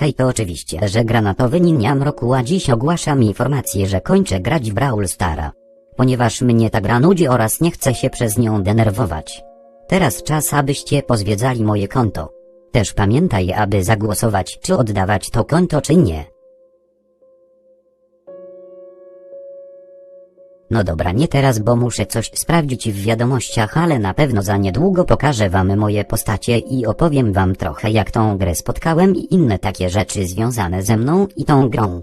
Hej to oczywiście, że granatowy ninja mroku a dziś ogłaszam informację, że kończę grać w Brawl Stara. Ponieważ mnie ta gra nudzi oraz nie chcę się przez nią denerwować. Teraz czas abyście pozwiedzali moje konto. Też pamiętaj aby zagłosować czy oddawać to konto czy nie. No dobra, nie teraz, bo muszę coś sprawdzić w wiadomościach, ale na pewno za niedługo pokażę wam moje postacie i opowiem wam trochę jak tą grę spotkałem i inne takie rzeczy związane ze mną i tą grą.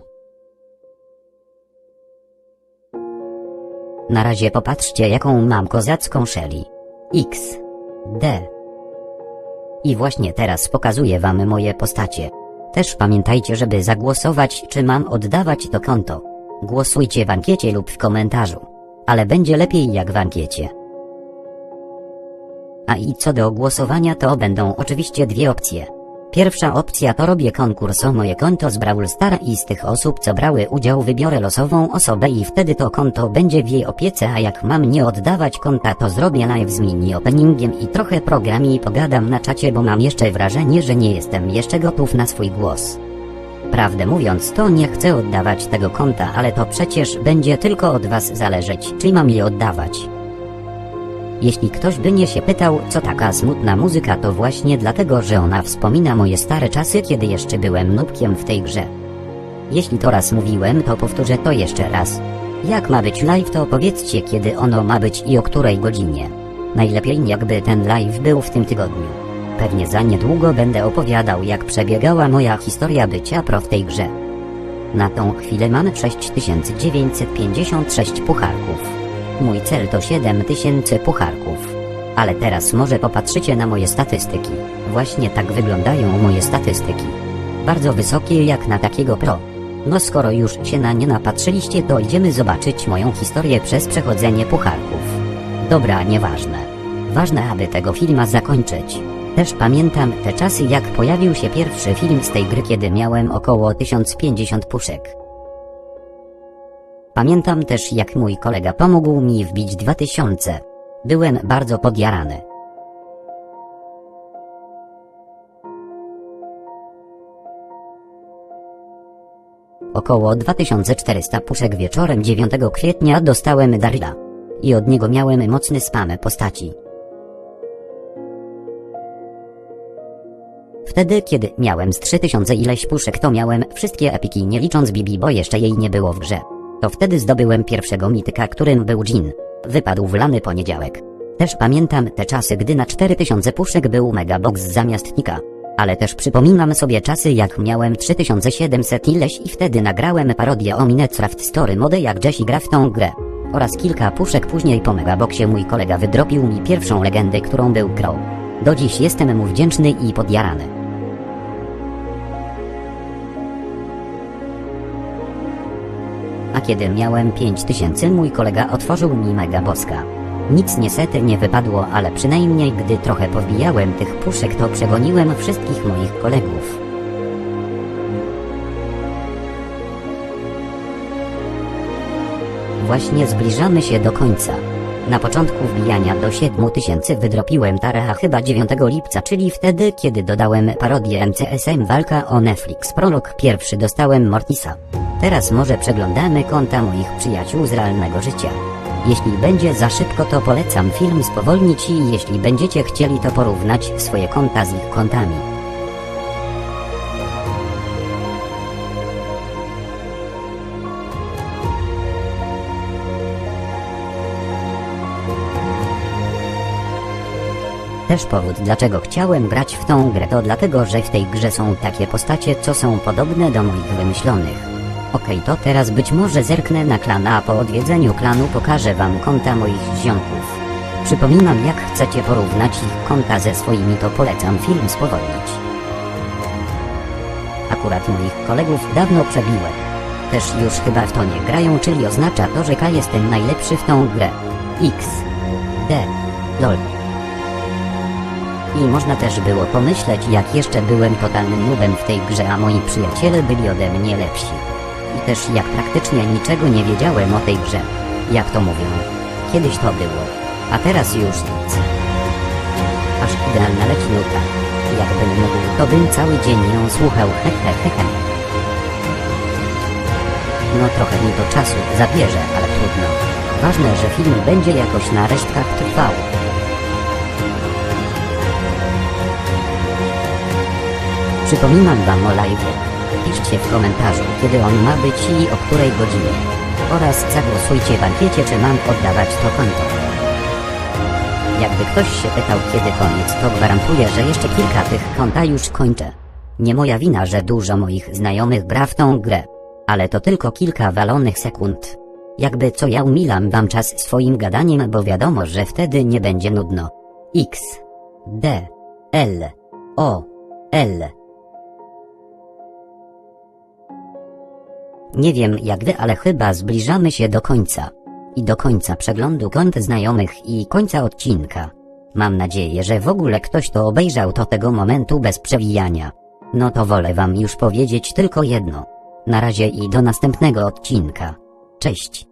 Na razie popatrzcie jaką mam kozacką Shelly. X. D. I właśnie teraz pokazuję wam moje postacie. Też pamiętajcie, żeby zagłosować, czy mam oddawać to konto. Głosujcie w ankiecie lub w komentarzu. Ale będzie lepiej jak w ankiecie. A i co do głosowania to będą oczywiście dwie opcje. Pierwsza opcja to robię konkurs o moje konto z Brawl Star i z tych osób co brały udział wybiorę losową osobę i wtedy to konto będzie w jej opiece a jak mam nie oddawać konta to zrobię live z mini openingiem i trochę programi i pogadam na czacie bo mam jeszcze wrażenie że nie jestem jeszcze gotów na swój głos. Prawdę mówiąc to nie chcę oddawać tego konta ale to przecież będzie tylko od was zależeć czy mam je oddawać. Jeśli ktoś by nie się pytał, co taka smutna muzyka, to właśnie dlatego, że ona wspomina moje stare czasy, kiedy jeszcze byłem nubkiem w tej grze. Jeśli to raz mówiłem, to powtórzę to jeszcze raz. Jak ma być live, to powiedzcie, kiedy ono ma być i o której godzinie. Najlepiej jakby ten live był w tym tygodniu. Pewnie za niedługo będę opowiadał, jak przebiegała moja historia bycia pro w tej grze. Na tą chwilę mam 6956 pucharków. Mój cel to 7000 pucharków. Ale teraz może popatrzycie na moje statystyki. Właśnie tak wyglądają moje statystyki. Bardzo wysokie jak na takiego pro. No skoro już się na nie napatrzyliście to idziemy zobaczyć moją historię przez przechodzenie pucharków. Dobra, nieważne. Ważne aby tego filma zakończyć. Też pamiętam te czasy jak pojawił się pierwszy film z tej gry kiedy miałem około 1050 puszek. Pamiętam też jak mój kolega pomógł mi wbić 2000. Byłem bardzo podjarany. Około 2400 puszek wieczorem 9 kwietnia dostałem Darila. I od niego miałem mocny spam postaci. Wtedy, kiedy miałem z 3000 ileś puszek, to miałem wszystkie epiki, nie licząc Bibi, bo jeszcze jej nie było w grze. To wtedy zdobyłem pierwszego mityka, którym był Jin. Wypadł w lany poniedziałek. Też pamiętam te czasy, gdy na 4000 puszek był Megabox zamiast Nika. Ale też przypominam sobie czasy, jak miałem 3700 ileś i wtedy nagrałem parodię o Minecraft Story Mode jak Jessie gra w tą grę. Oraz kilka puszek później po Megaboxie mój kolega wydropił mi pierwszą legendę, którą był Crow. Do dziś jestem mu wdzięczny i podjarany. A kiedy miałem 5000 mój kolega otworzył mi mega boska. Nic niestety nie wypadło, ale przynajmniej gdy trochę powbijałem tych puszek to przegoniłem wszystkich moich kolegów. Właśnie zbliżamy się do końca. Na początku wbijania do 7000 wydropiłem tarę, chyba 9 lipca, czyli wtedy, kiedy dodałem parodię MCSM Walka o Netflix Prolog pierwszy dostałem Mortisa. Teraz może przeglądamy konta moich przyjaciół z realnego życia. Jeśli będzie za szybko to polecam film spowolnić i jeśli będziecie chcieli to porównać swoje konta z ich kontami. Też powód dlaczego chciałem grać w tą grę to dlatego, że w tej grze są takie postacie co są podobne do moich wymyślonych. Okej to teraz być może zerknę na klan a po odwiedzeniu klanu pokażę wam konta moich ziomków. Przypominam jak chcecie porównać ich konta ze swoimi to polecam film spowolnić. Akurat moich kolegów dawno przebiłem. Też już chyba w to nie grają czyli oznacza to że K jestem najlepszy w tą grę. X. D. LOL. I można też było pomyśleć jak jeszcze byłem totalnym nubem w tej grze a moi przyjaciele byli ode mnie lepsi. I też jak praktycznie niczego nie wiedziałem o tej grze. Jak to mówią. Kiedyś to było. A teraz już nic. Aż idealna leci nuta. Jakbym mógł, to bym cały dzień ją słuchał, he he he he. No trochę mi to czasu zabierze, ale trudno. Ważne, że film będzie jakoś na resztkach trwał. Przypominam wam o live. Piszcie w komentarzu, kiedy on ma być i o której godzinie. Oraz zagłosujcie w ankiecie, czy mam oddawać to konto. Jakby ktoś się pytał kiedy koniec, to gwarantuję, że jeszcze kilka tych konta już kończę. Nie moja wina, że dużo moich znajomych gra w tą grę. Ale to tylko kilka walonych sekund. Jakby co ja umilam wam czas swoim gadaniem, bo wiadomo, że wtedy nie będzie nudno. X D L O L Nie wiem jak wy, ale chyba zbliżamy się do końca. I do końca przeglądu kont znajomych i końca odcinka. Mam nadzieję, że w ogóle ktoś to obejrzał do tego momentu bez przewijania. No to wolę wam już powiedzieć tylko jedno. Na razie i do następnego odcinka. Cześć.